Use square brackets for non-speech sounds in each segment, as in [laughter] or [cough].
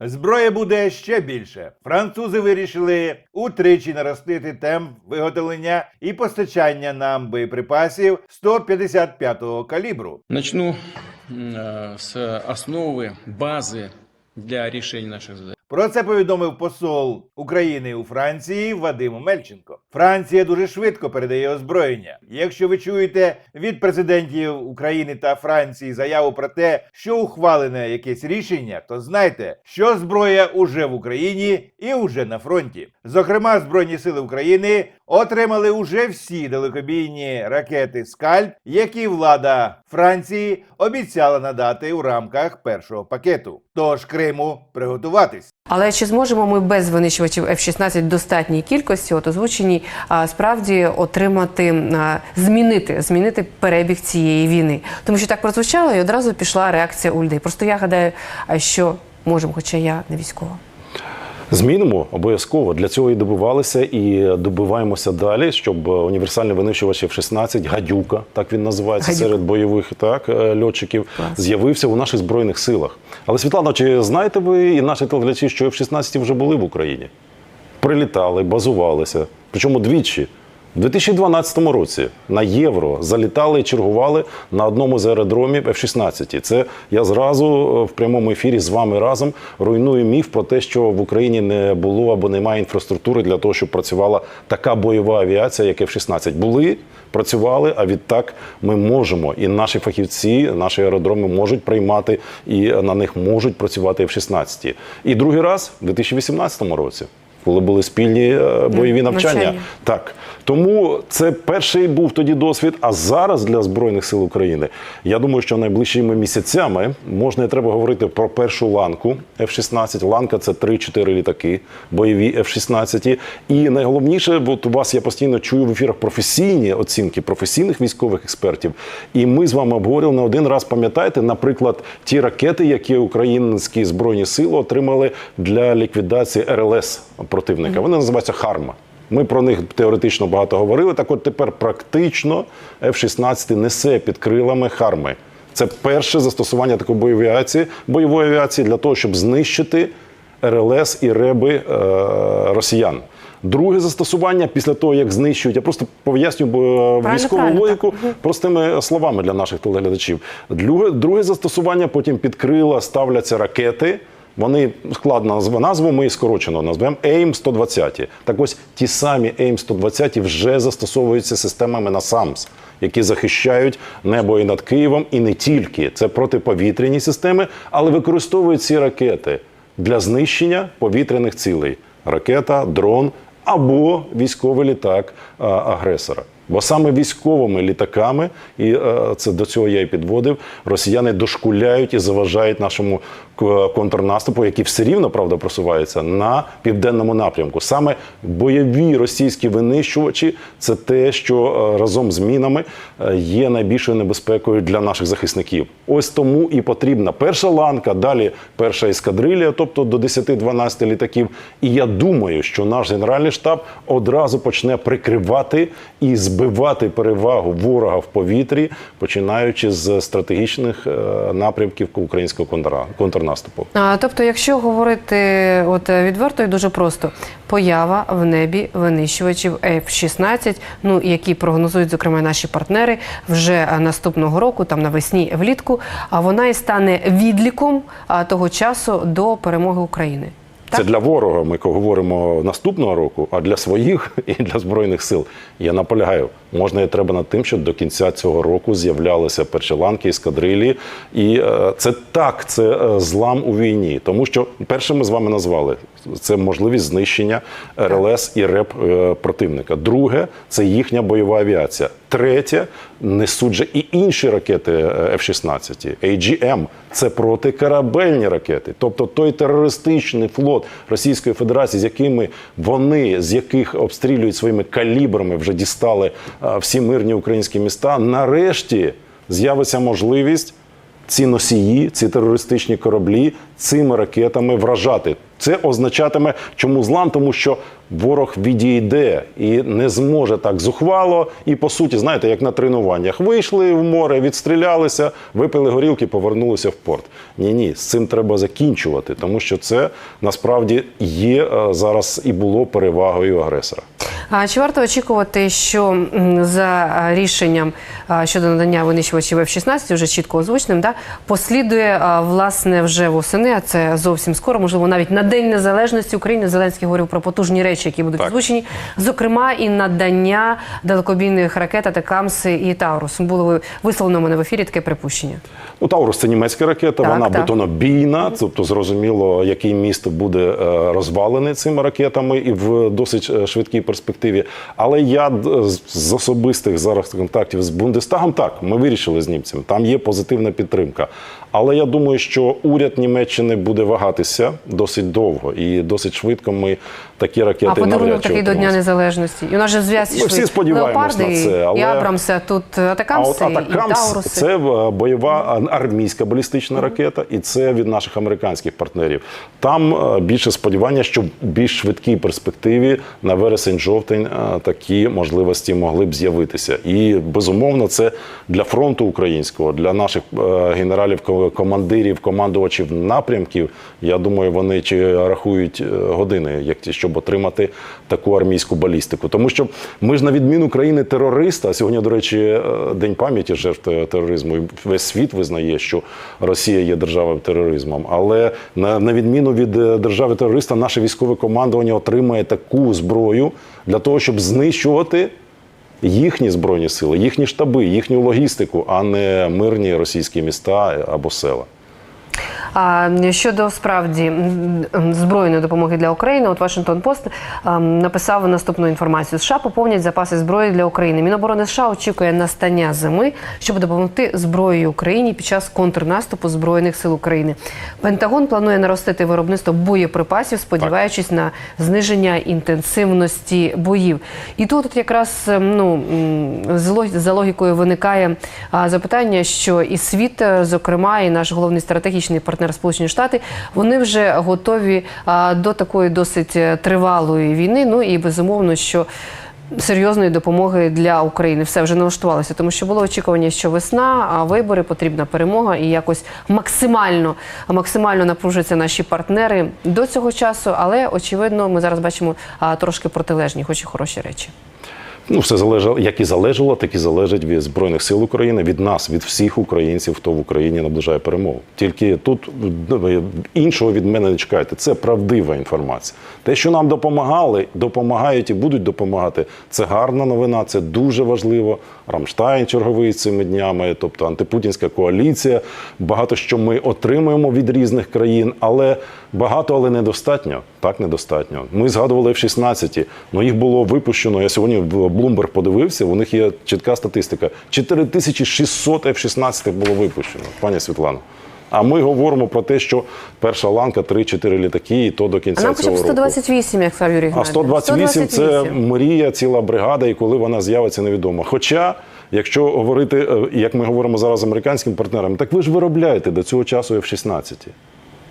Зброї буде ще більше. Французи вирішили утричі наростити темп виготовлення і постачання нам боєприпасів 155-го калібру. Начну м, э, с основы, базы для решения наших задач. Про це повідомив посол України у Франції Вадим Мельченко. Франція дуже швидко передає озброєння. Якщо ви чуєте від президентів України та Франції заяву про те, що ухвалене якесь рішення, то знайте, що зброя уже в Україні і уже на фронті. Зокрема, Збройні сили України отримали уже всі далекобійні ракети Скальп, які влада Франції обіцяла надати у рамках першого пакету. Тож Криму приготуватись. Але чи зможемо ми без винищувачів F-16 достатній кількості, от озвученій, справді отримати, змінити, змінити перебіг цієї війни? Тому що так прозвучало, і одразу пішла реакція у людей. Просто я гадаю, що можемо, хоча я не військова. Змінимо обов'язково для цього і добивалися, і добиваємося далі, щоб універсальний винищувач F-16, гадюка, так він називається «Гадюка». серед бойових так е, льотчиків, з'явився у наших збройних силах. Але Світлана, чи знаєте ви і наші телеглядачі, що F-16 вже були в Україні? Прилітали, базувалися, причому двічі. У 2012 році на євро залітали і чергували на одному з аеродромів F-16. Це я зразу е, в прямому ефірі з вами разом руйную міф про те, що в Україні не було або немає інфраструктури для того, щоб працювала така бойова авіація, як F-16. Були, працювали, а відтак ми можемо. І наші фахівці, наші аеродроми можуть приймати і на них можуть працювати F-16. І другий раз у 2018 році. Коли були спільні е, бойові навчання, навчання. так тому це перший був тоді досвід. А зараз для збройних сил України я думаю, що найближчими місяцями можна і треба говорити про першу ланку F-16. Ланка це 3-4 літаки, бойові F-16. І найголовніше, от у вас я постійно чую в ефірах професійні оцінки професійних військових експертів. І ми з вами обговорювали не один раз. Пам'ятаєте, наприклад, ті ракети, які українські збройні сили отримали для ліквідації РЛС противника. Вони називаються Харма. Ми про них теоретично багато говорили. Так от тепер практично F-16 несе під крилами Харми. Це перше застосування такої бойової авіації, бойової авіації для того, щоб знищити РЛС і реби е, росіян. Друге застосування після того, як знищують, я просто поясню Правильно, військову правильно, логіку простими словами для наших телеглядачів. Друге, друге застосування потім під крила ставляться ракети. Вони складно назву, ми скорочено назвемо AIM-120. Так ось ті самі AIM-120 вже застосовуються системами NASAMS, які захищають небо і над Києвом, і не тільки. Це протиповітряні системи, але використовують ці ракети для знищення повітряних цілей. Ракета, дрон або військовий літак а, агресора. Бо саме військовими літаками, і е, це до цього я і підводив, росіяни дошкуляють і заважають нашому контрнаступу, який все рівно правда просувається на південному напрямку. Саме бойові російські винищувачі це те, що е, разом з мінами е, є найбільшою небезпекою для наших захисників. Ось тому і потрібна перша ланка, далі перша ескадрилія, тобто до 10-12 літаків. І я думаю, що наш генеральний штаб одразу почне прикривати і збивати перевагу ворога в повітрі, починаючи з стратегічних е, напрямків українського контра- контрнаступу. А, тобто, якщо говорити от е, відверто і дуже просто, поява в небі винищувачів F-16, ну які прогнозують зокрема наші партнери вже е, наступного року, там навесні влітку, а вона і стане відліком того часу до перемоги України. Це для ворога. Ми говоримо наступного року, а для своїх [laughs] і для збройних сил. Я наполягаю, можна і треба над тим, щоб до кінця цього року з'являлися перші ланки ескадрилі. І е, це так, це е, злам у війні, тому що перше ми з вами назвали це можливість знищення РЛС і РЕП е, противника. Друге це їхня бойова авіація. Третє несуть же і інші ракети е, F-16. AGM – це протикорабельні ракети. Тобто той терористичний флот Російської Федерації, з якими вони з яких обстрілюють своїми калібрами, вже дістали е, всі мирні українські міста. Нарешті з'явиться можливість. Ці носії, ці терористичні кораблі цими ракетами вражати. Це означатиме, чому злам, тому що ворог відійде і не зможе так зухвало. І по суті, знаєте, як на тренуваннях вийшли в море, відстрілялися, випили горілки, повернулися в порт. Ні, ні, з цим треба закінчувати, тому що це насправді є е, зараз і було перевагою агресора. А чи варто очікувати, що за рішенням щодо надання винищувачів F-16, вже чітко озвученим, да, послідує власне вже восени, а це зовсім скоро, можливо, навіть на День Незалежності України Зеленський говорив про потужні речі, які будуть Так. озвучені, зокрема і надання далекобійних ракет Атакамси і Таурус. Було ви- висловлено в мене в ефірі таке припущення. Ну, Таурус це німецька ракета, Так, вона так. бетонобійна, тобто зрозуміло, який міст буде е, розвалений цими ракетами і в досить е, швидкій перспективі. Але я з- з особистих зараз контактів з Бундестагом, так, ми вирішили з німцями. Там є позитивна підтримка. Але я думаю, що уряд Німеччини буде вагатися досить довго і досить швидко ми такі ракети А подарунок такий до Дня. Незалежності. І у нас же в зв'язці Ми всі сподіваємось на це, але- і Абрамси, а тут А от Атакамс і Тауруси. це е, бойова армійська балістична ракета, і це від наших американських партнерів. Там е, більше сподівання, що в більш швидкій перспективі на вересень-жовтень е, такі можливості могли б з'явитися. І безумовно, це для фронту українського, для наших е, генералів, командирів, командувачів напрямків. Я думаю, вони чи рахують е, години, щоб отримати таку армійську балістику. Тому що ми ж на відміну країни терориста, сьогодні, до речі, е, день пам'яті жертв тероризму. Весь світ визнає, що Росія є державою тероризмом. Але на, на відміну від держави терориста, наше військове командування отримає таку зброю для того, щоб знищувати. Їхні збройні сили, їхні штаби, їхню логістику, а не мирні російські міста або села. А щодо справді збройної допомоги для України, от Вашингтон Пост написав наступну інформацію: США поповнять запаси зброї для України. Міноборони США очікує настання зими, щоб допомогти зброєю Україні під час контрнаступу збройних сил України. Пентагон планує наростити виробництво боєприпасів, сподіваючись на зниження інтенсивності боїв. І тут от якраз ем, ну за логікою виникає запитання, що і світ, е, зокрема, і наш головний стратегічний партнер Сполучені Штати, вони вже готові до такої досить е, тривалої війни. Ну і безумовно, що. Серйозної допомоги для України все вже налаштувалося, тому що було очікування, що весна, а вибори потрібна перемога, і якось максимально максимально напружаться наші партнери до цього часу. Але очевидно, ми зараз бачимо трошки протилежні, хоч і хороші речі. Ну, все залежало, як і залежало, так і залежить від Збройних сил України, від нас, від всіх українців, хто в Україні наближає перемогу. Тільки тут ну, іншого від мене не чекайте. Це правдива інформація. Те, що нам допомагали, допомагають і будуть допомагати, це гарна новина, це дуже важливо. Рамштайн черговий цими днями, тобто антипутінська коаліція. Багато що ми отримуємо від різних країн, але багато, але недостатньо. Так, недостатньо. Ми згадували F-16, ну їх було випущено. Я сьогодні в Bloomberg подивився. У них є чітка статистика. 4600 F-16 було випущено, пані Світлано. А ми говоримо про те, що перша ланка 3-4 літаки, і то до А кінця нам цього року. 128, як сказав Юрій А Гнатович. 128 це мрія, ціла бригада, і коли вона з'явиться, невідомо. Хоча, якщо говорити, е, як ми говоримо зараз з американськими партнерами, так ви ж виробляєте до цього часу F-16.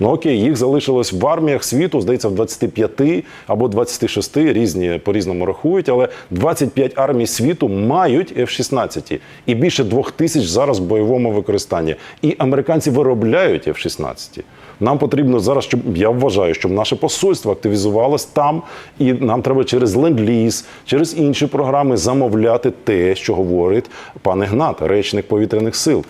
Ну окей, їх залишилось в арміях світу, здається, в 25 або 26, різні по-різному рахують, але 25 армій світу мають F-16. І більше двох тисяч зараз в бойовому використанні. І американці виробляють F-16. Нам потрібно зараз, щоб я вважаю, щоб наше посольство активізувалось там, і нам треба через ленд-ліз, через інші програми замовляти те, що говорить пан Ігнат, речник повітряних сил.